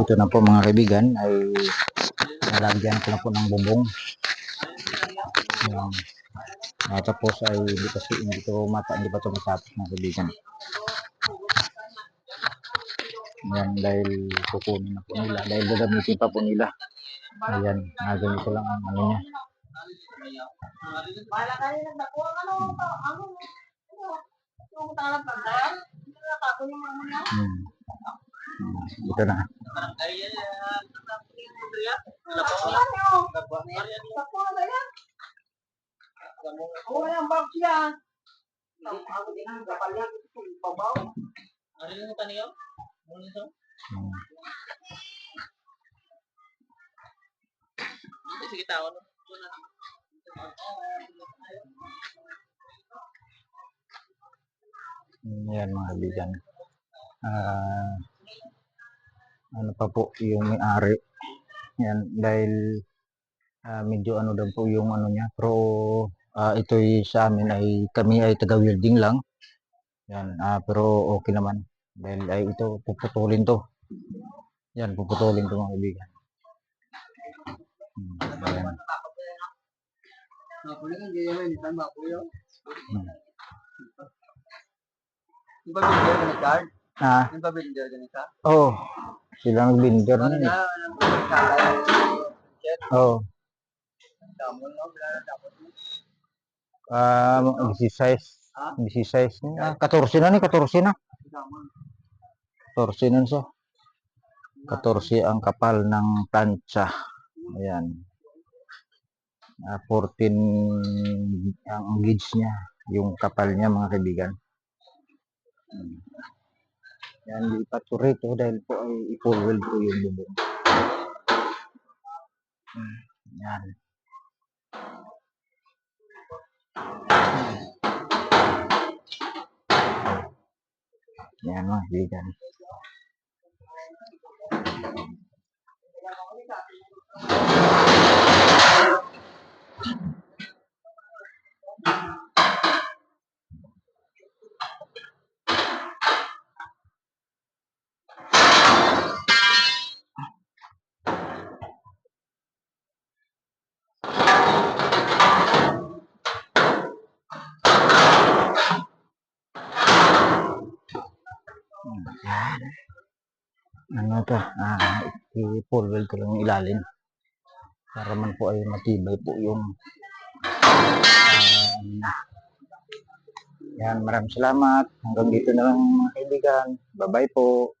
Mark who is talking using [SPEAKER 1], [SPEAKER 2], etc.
[SPEAKER 1] Ito na po mga kaibigan ay nalagyan ko na po ng bubong. Ayan. Ah, tapos ay hindi kasi hindi ito mata, hindi pa ito matapos mga kaibigan. Ayan, dahil kukunin na po nila. Dahil gagamitin pa po nila. Ayan, naganito lang ang ano niya. Hmm. Hmm, Ito na.
[SPEAKER 2] Sige, tao, no?
[SPEAKER 1] Yan mga kaibigan. Ah, ano pa po yung may-ari. Yan, dahil ah, medyo ano daw po yung ano niya. Pero ah, ito'y sa amin ay kami ay taga-welding lang. Yan, ah, pero okay naman. Dahil ay ito, puputulin to. Yan, puputulin to mga kaibigan. Hmm, ayan. Hmm.
[SPEAKER 2] Yung ba binder ka ni Card?
[SPEAKER 1] Ah,
[SPEAKER 2] Yung ba binder ka ni Card?
[SPEAKER 1] oh, sila nag-binder na
[SPEAKER 2] na,
[SPEAKER 1] eh.
[SPEAKER 2] ano ba yung kala? Chat,
[SPEAKER 1] Oh,
[SPEAKER 2] damo, no? Wala na tapos mo.
[SPEAKER 1] ah, 16.
[SPEAKER 2] Ha?
[SPEAKER 1] 16. Ah, 14 na ni, 14 na.
[SPEAKER 2] Damo.
[SPEAKER 1] 14 nun siya. 14 ang kapal ng plancha. Ayan. Ah, 14 ang gauge niya. Yung kapal niya mga kaibigan. Hmm. Yan, lipat ko rito dahil po ay i-full weld ko yung bubong. Yan. Yan mga kaibigan. Yan. Ano to? Ah, i-full weld ko lang ilalim. Para man po ay matibay po yung ah, yan, maraming salamat. Hanggang dito na lang mga kaibigan. Bye-bye po.